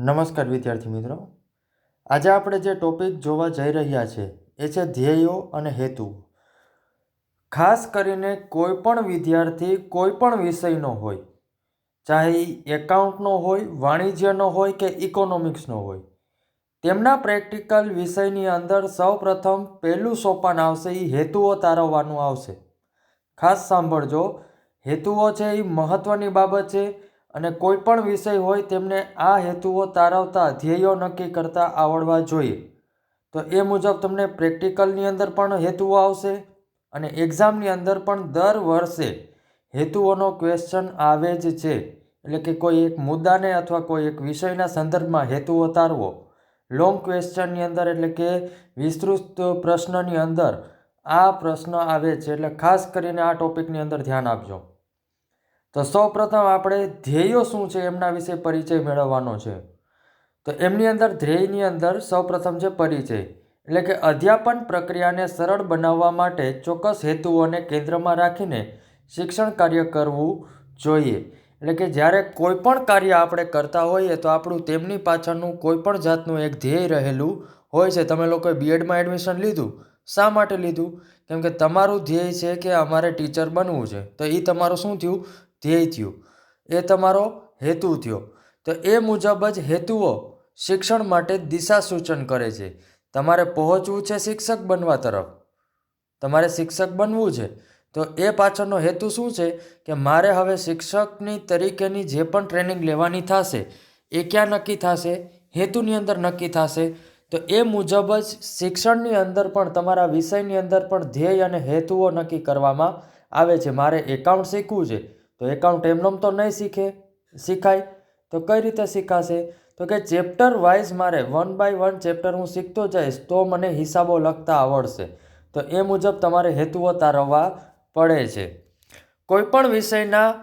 નમસ્કાર વિદ્યાર્થી મિત્રો. આજે આપણે જે ટોપિક જોવા જઈ રહ્યા છે, એ છે ધ્યેયો અને હેતુ. ખાસ કરીને કોઈ પણ વિદ્યાર્થી કોઈ પણ વિષયનો હોય, ચાહે એકાઉન્ટનો હોય, વાણિજ્યનો હોય કે ઇકોનોમિક્સનો હોય, તેમના પ્રેક્ટિકલ વિષયની અંદર સૌપ્રથમ પહેલું સોપાન આવશે એ હેતુઓ તારવવાનું આવશે. ખાસ સાંભળજો, હેતુઓ છે એ મહત્ત્વની બાબત છે અને કોઈ પણ વિષય હોય તેમને આ હેતુઓ તારવતા ધ્યેયો નક્કી કરતા આવડવા જોઈએ. તો એ મુજબ તમને પ્રેક્ટિકલની અંદર પણ હેતુઓ આવશે અને એક્ઝામની અંદર પણ દર વર્ષે હેતુઓનો ક્વેશ્ચન આવે જ છે. એટલે કે કોઈ એક મુદ્દાને અથવા કોઈ એક વિષયના સંદર્ભમાં હેતુઓ તારવો. લોંગ ક્વેશ્ચનની અંદર એટલે કે વિસ્તૃત પ્રશ્નની અંદર આ પ્રશ્ન આવે છે. એટલે ખાસ કરીને આ ટોપિકની અંદર ધ્યાન આપજો. તો સૌપ્રથમ આપણે ધ્યેયો શું છે એમના વિશે પરિચય મેળવવાનો છે. તો એમની અંદર, ધ્યેયની અંદર સૌપ્રથમ છે પરિચય. એટલે કે અધ્યાપન પ્રક્રિયાને સરળ બનાવવા માટે ચોક્કસ હેતુઓને કેન્દ્રમાં રાખીને શિક્ષણ કાર્ય કરવું જોઈએ. એટલે કે જ્યારે કોઈ પણ કાર્ય આપણે કરતા હોઈએ તો આપણું તેમની પાછળનું કોઈ પણ જાતનું એક ધ્યેય રહેલું હોય છે. તમે લોકોએ બીએડમાં એડમિશન લીધું. શા માટે લીધું? કેમ કે તમારું ધ્યેય છે કે અમારે ટીચર બનવું છે. તો એ તમારું શું થયું? ધ્યેય થયું. એ તમારો હેતુ થયો. તો એ મુજબ જ હેતુઓ શિક્ષણ માટે દિશા સૂચન કરે છે. તમારે પહોંચવું છે શિક્ષક બનવા તરફ. તમારે શિક્ષક બનવું છે. તો એ પાછળનો હેતુ શું છે કે મારે હવે શિક્ષકની તરીકેની જે પણ ટ્રેનિંગ લેવાની થશે, એ ક્યાં નક્કી થશે? હેતુની અંદર નક્કી થશે. તો એ મુજબ જ શિક્ષણની અંદર પણ તમારા વિષયની અંદર પણ ધ્યેય અને હેતુઓ નક્કી કરવામાં આવે છે. મારે એકાઉન્ટ શીખવું છે. તો એકાઉન્ટ એમનેમ તો નહીં શીખે, શીખાય? તો કઈ રીતે શીખાશે? તો કે ચેપ્ટર વાઇઝ મારે વન બાય વન ચેપ્ટર હું શીખતો જઈશ તો મને હિસાબો લખતા આવડશે. તો એ મુજબ તમારે હેતુઓ તારવવા પડે છે. કોઈપણ વિષયના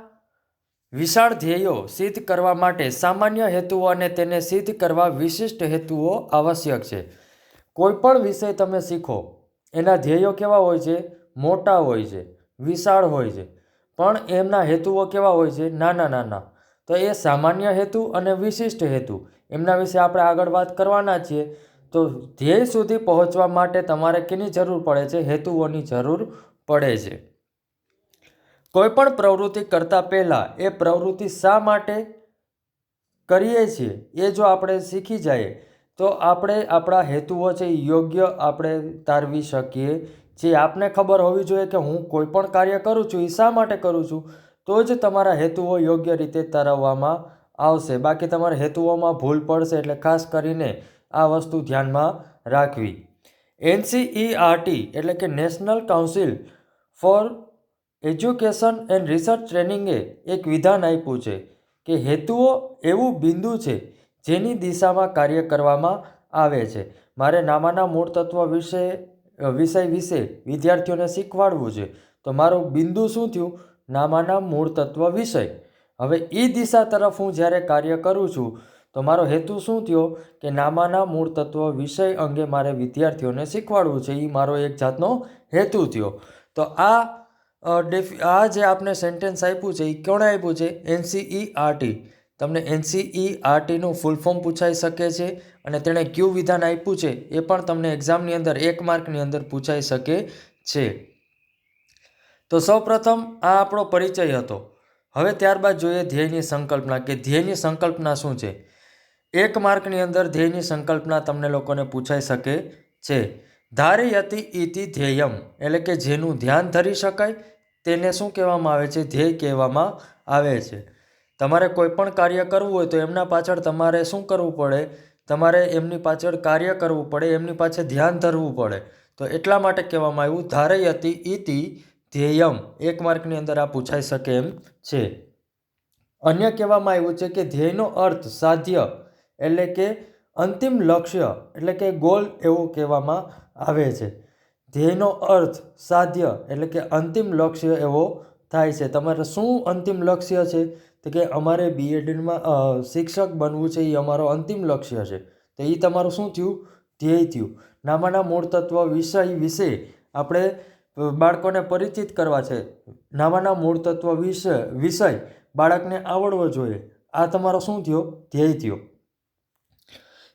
વિશાળ ધ્યેયો સિદ્ધ કરવા માટે સામાન્ય હેતુઓ અને તેને સિદ્ધ કરવા વિશિષ્ટ હેતુઓ આવશ્યક છે. કોઈપણ વિષય તમે શીખો, એના ધ્યેયો કેવા હોય છે? મોટા હોય છે, વિશાળ હોય છે. પણ એમના હેતુઓ કેવા હોય છે? નાના નાના. તો એ સામાન્ય હેતુ અને વિશિષ્ટ હેતુ. એમના વિશે આપણે આગળ વાત કરવાના છીએ. તો ધ્યેય સુધી પહોંચવા માટે તમારે કેની જરૂર પડે છે? હેતુઓની જરૂર પડે છે. કોઈ પણ પ્રવૃત્તિ કરતાં પહેલાં એ પ્રવૃત્તિ શા માટે કરીએ છીએ? એ જો આપણે શીખી જઈએ, તો આપણે આપણા હેતુઓ છે યોગ્ય આપણે તારવી શકીએ જે આપને ખબર હોવી જોઈએ કે હું કોઈ પણ કાર્ય કરું છું એ શા માટે કરું છું, તો જ તમારા હેતુઓ યોગ્ય રીતે તરવવામાં આવશે. બાકી તમારા હેતુઓમાં ભૂલ પડશે એટલે ખાસ કરીને આ વસ્તુ ધ્યાનમાં રાખવી. એનસીઈઆરટી એટલે કે national council for education and research ટ્રેનિંગે એક વિધાન આપ્યું છે કે હેતુઓ એવું બિંદુ છે જેની દિશામાં કાર્ય કરવામાં આવે છે. મારે નામાના મૂળ તત્વ વિશે વિષય વિશે વિદ્યાર્થીઓને શીખવાડવું છે. તો મારું બિંદુ શું થયું? નામાના મૂળ તત્વ વિષય. હવે એ દિશા તરફ હું જ્યારે કાર્ય કરું છું, તો મારો હેતુ શું થયો? કે નામાના મૂળ તત્વ વિષય અંગે મારે વિદ્યાર્થીઓને શીખવાડવું છે. એ મારો એક જાતનો હેતુ થયો. તો આ આ જે આપને સેન્ટેન્સ આપ્યું છે એ કોણે આપ્યું છે? એનસીઈઆરટી તમને એનસીઈઆરટીનું ફૂલ ફોર્મ પૂછાઈ શકે છે અને તેણે ક્યુ વિધાન આપ્યું છે એ પણ તમને એક્ઝામની અંદર એક માર્કની અંદર પૂછાઈ શકે છે. તો સૌપ્રથમ આ આપણો પરિચય હતો. હવે ત્યારબાદ જોઈએ ધ્યેયની સંકલ્પના કે ધ્યેયની સંકલ્પના શું છે? એક માર્કની અંદર ધ્યેયની સંકલ્પના તમને લોકોને પૂછાઈ શકે છે. ધારયતિ ઇતિ ધ્યેયમ એટલે કે જેનું ધ્યાન ધરી શકાય તેને શું કહેવામાં આવે છે? ધ્યેય કહેવામાં આવે છે. તમારે કોઈ પણ કાર્ય કરવું હોય તો એમના પાછળ તમારે શું કરવું પડે? તમારે એમની પાછળ કાર્ય કરવું પડે, એમની પાછળ ધ્યાન ધરવું પડે. તો એટલા માટે કહેવામાં આવ્યું, ધારયતિ ઇતિ ધ્યેયમ. એક માર્કની અંદર આ પૂછાઈ શકે એમ છે. અન્ય કહેવામાં આવ્યું છે કે ધ્યેયનો અર્થ સાધ્ય, એટલે કે અંતિમ લક્ષ્ય, એટલે કે ગોલ એવું કહેવામાં આવે છે. ધ્યેયનો અર્થ સાધ્ય, એટલે કે અંતિમ લક્ષ્ય એવો થાય છે. તમારે શું અંતિમ લક્ષ્ય છે? તો કે અમારે બીએડમાં શિક્ષક બનવું છે, એ અમારો અંતિમ લક્ષ્ય છે. તો એ તમારું શું થયું? ધ્યેય થયું. નામાના મૂળ તત્વ વિષય વિશે આપણે બાળકોને પરિચિત કરવા છે. નામાના મૂળ તત્વ વિષય વિષય બાળકને આવડવો જોઈએ. આ તમારો શું થયો? ધ્યેય થયો.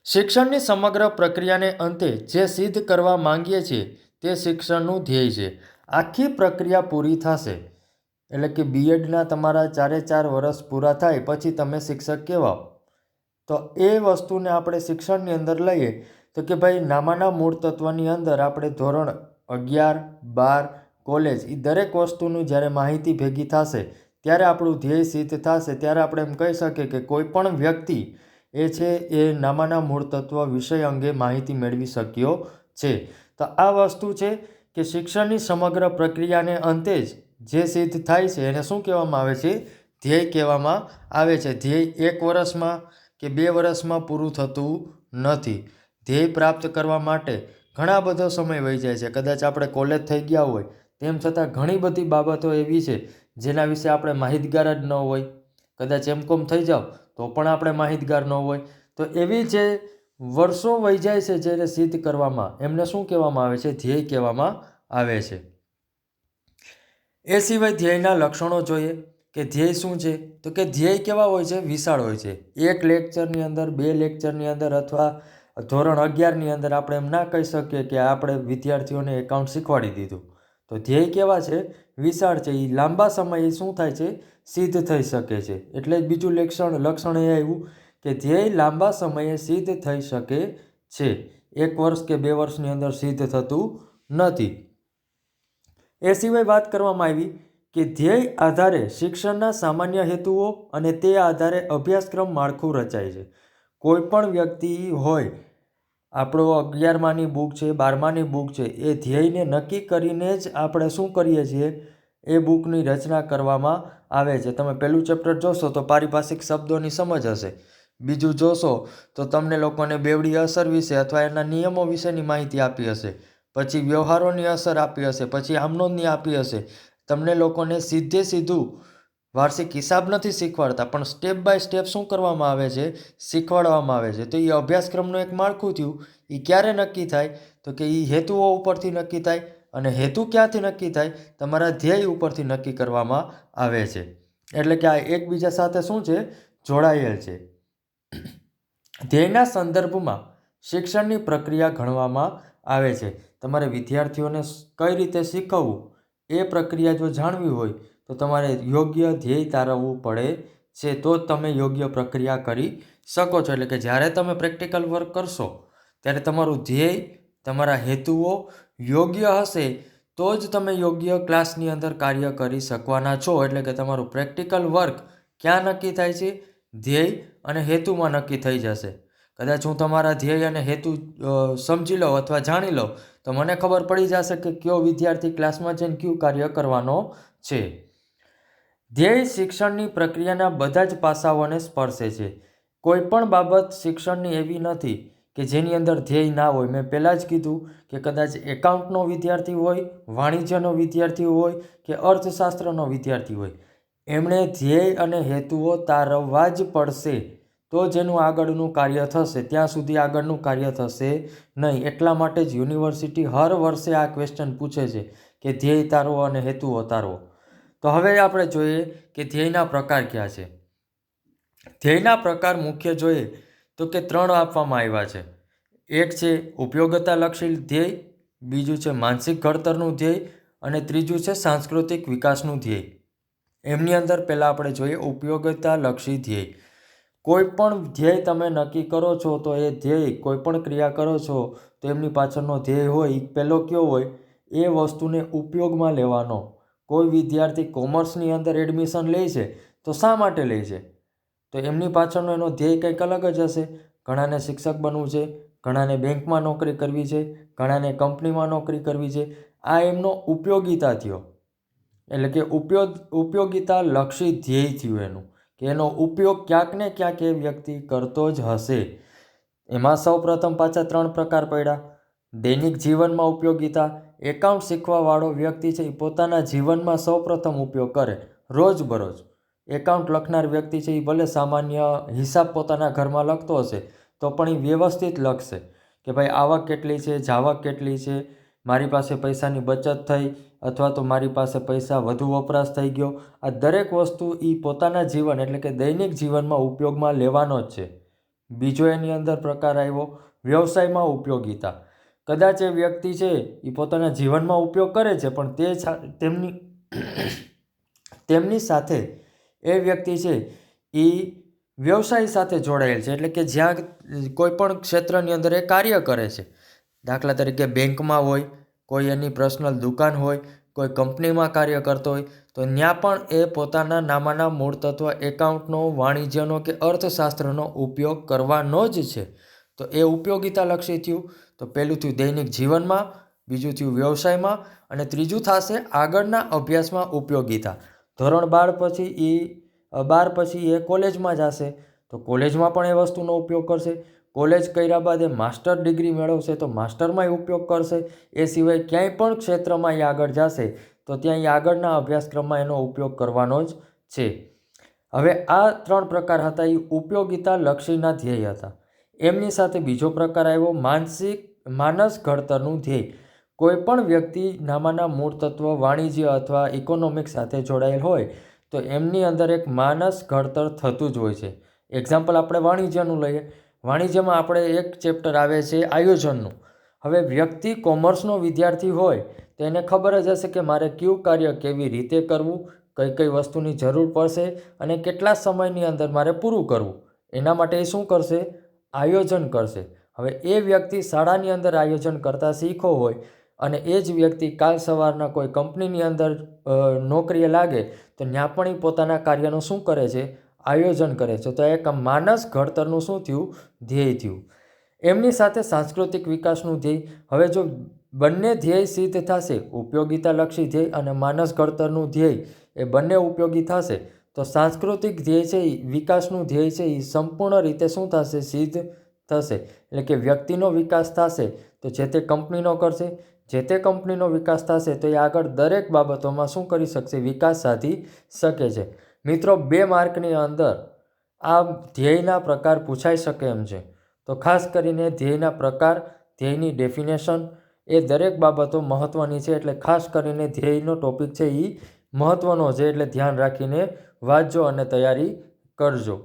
શિક્ષણની સમગ્ર પ્રક્રિયાને અંતે જે સિદ્ધ કરવા માંગીએ છીએ, તે શિક્ષણનું ધ્યેય છે. આખી પ્રક્રિયા પૂરી થશે. એટલે કે બીએડના તમારા ચારે ચાર વર્ષ પૂરા થાય, પછી તમે શિક્ષક કહેવાઓ. તો એ વસ્તુને આપણે શિક્ષણની અંદર લઈએ તો કે ભાઈ નામાના મૂળ તત્વની અંદર આપણે ધોરણ અગિયાર, બાર, કોલેજ એ દરેક વસ્તુનું જ્યારે માહિતી ભેગી થશે, ત્યારે આપણું ધ્યેય સિદ્ધ થશે, ત્યારે આપણે એમ કહી શકીએ કે કોઈ પણ વ્યક્તિ એ છે એ નામાના મૂળ તત્વ વિષય અંગે માહિતી મેળવી શક્યો છે. તો આ વસ્તુ છે કે શિક્ષણની સમગ્ર પ્રક્રિયાને અંતે જ જે સિદ્ધ થાય છે, એને શું કહેવામાં આવે છે? ધ્યેય કહેવામાં આવે છે. ધ્યેય એક વર્ષમાં કે બે વર્ષમાં પૂરું થતું નથી. ધ્યેય પ્રાપ્ત કરવા માટે ઘણા બધો સમય વહી જાય છે. કદાચ આપણે કોલેજ થઈ ગયા હોય, તેમ છતાં ઘણી બધી બાબતો એવી છે જેના વિશે આપણે માહિતગાર જ ન હોય. કદાચ એમ કોમ થઈ જાઓ તો પણ આપણે માહિતગાર ન હોય. તો એવી જે વર્ષો વહી જાય છે જેને સિદ્ધ કરવામાં, એમને શું કહેવામાં આવે છે? ધ્યેય કહેવામાં આવે છે. એ સિવાય ધ્યેયના લક્ષણો જોઈએ કે ધ્યેય શું છે? તો કે ધ્યેય કેવા હોય છે? વિશાળ હોય છે. એક લેક્ચરની અંદર, બે લેક્ચરની અંદર અથવા ધોરણ અગિયારની અંદર આપણે એમ ના કહી શકીએ કે આપણે વિદ્યાર્થીઓને એકાઉન્ટ શીખવાડી દીધું. તો ધ્યેય કેવા છે? વિશાળ છે. એ લાંબા સમયે શું થાય છે? સિદ્ધ થઈ શકે છે. એટલે જ બીજું લક્ષણ લક્ષણ એ આવ્યું કે ધ્યેય લાંબા સમયે સિદ્ધ થઈ શકે છે. એક વર્ષ કે બે વર્ષની અંદર સિદ્ધ થતું નથી. એ સિવાય વાત કરવામાં આવી કે ધ્યેય આધારે શિક્ષણના સામાન્ય હેતુઓ અને તે આધારે અભ્યાસક્રમ માળખું રચાય છે. કોઈપણ વ્યક્તિ હોય, આપણો અગિયારમાની બુક છે, બારમાની બુક છે, એ ધ્યેયને નક્કી કરીને જ આપણે શું કરીએ છીએ? એ બુકની રચના કરવામાં આવે છે. તમે પહેલું ચેપ્ટર જોશો તો પારિભાષિક શબ્દોની સમજ હશે. બીજું જોશો તો તમને લોકોને બેવડી અસર વિશે અથવા એના નિયમો વિશેની માહિતી આપી હશે. પછી વ્યવહારોની અસર આપી હશે, પછી આમનોંધની આપી હશે. તમને લોકોને સીધે સીધું વાર્ષિક હિસાબ નથી શીખવાડતા, પણ સ્ટેપ બાય સ્ટેપ શું કરવામાં આવે છે? શીખવાડવામાં આવે છે. તો એ અભ્યાસક્રમનું એક માળખું થયું. એ ક્યારે નક્કી થાય? તો કે એ હેતુઓ ઉપરથી નક્કી થાય અને હેતુ ક્યાંથી નક્કી થાય? તમારા ધ્યેય ઉપરથી નક્કી કરવામાં આવે છે. એટલે કે આ એકબીજા સાથે શું છે? જોડાયેલ છે. ધ્યેયના સંદર્ભમાં શિક્ષણની પ્રક્રિયા ગણવામાં આવે છે. તમારે વિદ્યાર્થીઓને કઈ રીતે શીખવવું એ પ્રક્રિયા જો જાણવી હોય, તો તમારે યોગ્ય ધ્યેય તારવવું પડે છે, તો જ તમે યોગ્ય પ્રક્રિયા કરી શકો છો. એટલે કે જ્યારે તમે પ્રેક્ટિકલ વર્ક કરશો, ત્યારે તમારું ધ્યેય, તમારા હેતુઓ યોગ્ય હશે, તો જ તમે યોગ્ય ક્લાસની અંદર કાર્ય કરી શકવાના છો. એટલે કે તમારું પ્રેક્ટિકલ વર્ક ક્યાં નક્કી થાય છે? ધ્યેય અને હેતુમાં નક્કી થઈ જશે. કદાચ હું તમારા ધ્યેય અને હેતુ સમજી લો અથવા જાણી લો તો મને ખબર પડી જશે કે કયો વિદ્યાર્થી ક્લાસમાં જઈને કયું કાર્ય કરવાનો છે. ધ્યેય શિક્ષણની પ્રક્રિયાના બધા જ પાસાઓને સ્પર્શે છે. કોઈ પણ બાબત શિક્ષણની એવી નથી કે જેની અંદર ધ્યેય ના હોય. મેં પહેલાં જ કીધું કે કદાચ એકાઉન્ટનો વિદ્યાર્થી હોય, વાણિજ્યનો વિદ્યાર્થી હોય કે અર્થશાસ્ત્રનો વિદ્યાર્થી હોય. એમણે ધ્યેય અને હેતુઓ તારવવા જ પડશે. તો જેનું આગળનું કાર્ય થશે. ત્યાં સુધી આગળનું કાર્ય થશે નહીં. એટલા માટે જ યુનિવર્સિટી હર વર્ષે આ ક્વેશ્ચન પૂછે છે કે ધ્યેય તારવો અને હેતુઓ તારવો. તો હવે આપણે જોઈએ કે ધ્યેયના પ્રકાર ક્યાં છે? ધ્યેયના પ્રકાર મુખ્ય જોઈએ તો કે ત્રણ આપવામાં આવ્યા છે. એક છે ઉપયોગતાલક્ષી ધ્યેય, બીજું છે માનસિક ઘડતરનું ધ્યેય અને ત્રીજું છે સાંસ્કૃતિક વિકાસનું ધ્યેય. એમની અંદર પહેલાં આપણે જોઈએ ઉપયોગતાલક્ષી ધ્યેય. કોઈ પણ ધ્યેય તમે નક્કી કરો છો, તો એ ધ્યેય કોઈ પણ ક્રિયા કરો છો, તો એમની પાછળનો ધ્યેય હોય પહેલો કયો હોય, એ વસ્તુને ઉપયોગમાં લેવાનો. કોઈ વિદ્યાર્થી કોમર્સની અંદર એડમિશન લે છે, તો શા માટે લે છે? તો એમની પાછળનો એનો ધ્યેય કંઈક અલગ જ હશે. ઘણાને શિક્ષક બનવું છે, ઘણાને બેંકમાં નોકરી કરવી છે, ઘણાને કંપનીમાં નોકરી કરવી છે. આ એમનો ઉપયોગિતા થયો. એટલે કે ઉપયોગ, ઉપયોગિતા લક્ષી ધ્યેય થયું એનું. કે એનો ઉપયોગ ક્યાંક ને ક્યાંક એ વ્યક્તિ કરતો જ હશે. એમાં સૌ પ્રથમ પાછા ત્રણ પ્રકાર પડ્યા. દૈનિક જીવનમાં ઉપયોગિતા. એકાઉન્ટ શીખવાવાળો વ્યક્તિ છે એ પોતાના જીવનમાં સૌ પ્રથમ ઉપયોગ કરે રોજબરોજ એકાઉન્ટ લખનાર વ્યક્તિ છે એ ભલે સામાન્ય હિસાબ પોતાના ઘરમાં લખતો હશે, તો પણ એ વ્યવસ્થિત લખશે કે ભાઈ આવક કેટલી છે જાવક કેટલી છે મારી પાસે પૈસાની બચત થઈ અથવા તો મારી પાસે પૈસા વધુ વપરાશ થઈ ગયો. આ દરેક વસ્તુ એ પોતાના જીવન એટલે કે દૈનિક જીવનમાં ઉપયોગમાં લેવાનો જ છે. બીજો એની અંદર પ્રકાર આવ્યો, વ્યવસાયમાં ઉપયોગિતા. કદાચ એ વ્યક્તિ છે એ પોતાના જીવનમાં ઉપયોગ કરે છે, પણ તે તેમની તેમની સાથે એ વ્યક્તિ છે એ વ્યવસાય સાથે જોડાયેલ છે. એટલે કે જ્યાં કોઈ પણ ક્ષેત્રની અંદર એ કાર્ય કરે છે. દાખલા તરીકે બેંકમાં હોય, કોઈ એની પર્સનલ દુકાન હોય, કોઈ કંપનીમાં કાર્ય કરતો હોય, તો ત્યાં પણ એ પોતાના નામાના મૂળ તત્વ, એકાઉન્ટનો, વાણિજ્યનો કે અર્થશાસ્ત્રનો ઉપયોગ કરવાનો જ છે. તો એ ઉપયોગિતાલક્ષી થયું. તો પહેલું થયું દૈનિક જીવનમાં, બીજું થયું વ્યવસાયમાં અને ત્રીજું થશે આગળના અભ્યાસમાં ઉપયોગિતા. ધોરણ બાર પછી એ બાર પછી એ કોલેજમાં જશે તો કોલેજમાં પણ એ વસ્તુનો ઉપયોગ કરશે. કોલેજ કર્યા બાદ એ માસ્ટર ડિગ્રી મેળવશે તો માસ્ટરમાં ઉપયોગ કરશે. એ સિવાય ક્યાંય પણ ક્ષેત્રમાં એ આગળ જશે તો ત્યાં એ આગળના અભ્યાસક્રમમાં એનો ઉપયોગ કરવાનો જ છે. હવે આ ત્રણ પ્રકાર હતા એ ઉપયોગિતા લક્ષીના ધ્યેય હતા. એમની સાથે બીજો પ્રકાર આવ્યો માનસિક, માનસ ઘડતરનું ધ્યેય. કોઈ પણ વ્યક્તિ નામાના મૂળ તત્વ, વાણિજ્ય અથવા ઇકોનોમિક સાથે જોડાયેલ હોય તો એમની અંદર એક માનસ ઘડતર થતું જ હોય છે. એક્ઝામ્પલ આપણે વાણિજ્યનું લઈએ. વાણિજ્યમાં આપણે એક ચેપ્ટર આવે છે આયોજનનું. હવે વ્યક્તિ કોમર્સનો વિદ્યાર્થી હોય, તો એને ખબર જ હશે કે મારે કયું કાર્ય કેવી રીતે કરવું, કઈ કઈ વસ્તુની જરૂર પડશે અને કેટલા સમયની અંદર મારે પૂરું કરવું. એના માટે એ શું કરશે? આયોજન કરશે. હવે એ વ્યક્તિ શાળાની અંદર આયોજન કરતાં શીખો હોય અને એ જ વ્યક્તિ કાલ સવારના કોઈ કંપનીની અંદર નોકરીએ લાગે, તો ત્યાં પણ એ પોતાના કાર્યનું શું કરે છે? આયોજન કરે છે. તો એક માનસ ઘડતરનું શું થયું? ધ્યેય થયું. એમની સાથે સાંસ્કૃતિક વિકાસનું ધ્યેય. હવે જો બંને ધ્યેય સિદ્ધ થશે, ઉપયોગિતાલક્ષી ધ્યેય અને માનસ ઘડતરનું ધ્યેય, એ બંને ઉપયોગી થશે, તો સાંસ્કૃતિક ધ્યેય છે એ વિકાસનું ધ્યેય છે એ સંપૂર્ણ રીતે શું થશે? સિદ્ધ થશે. એટલે કે વ્યક્તિનો વિકાસ થશે, તો જે તે કંપનીનો કરશે. જે તે કંપનીનો વિકાસ થશે, તો એ આગળ દરેક બાબતોમાં શું કરી શકશે? વિકાસ સાધી શકે છે. મિત્રો, બે માર્કની અંદર આ ધ્યેયના પ્રકાર પૂછાઈ શકે એમ છે. તો ખાસ કરીને ધ્યેયના પ્રકાર, ધ્યેયની ડેફિનેશન એ દરેક બાબતો મહત્ત્વની છે એટલે ખાસ કરીને ધ્યેયનો ટોપિક છે એ મહત્ત્વનો છે એટલે ધ્યાન રાખીને વાંચજો અને તૈયારી કરજો.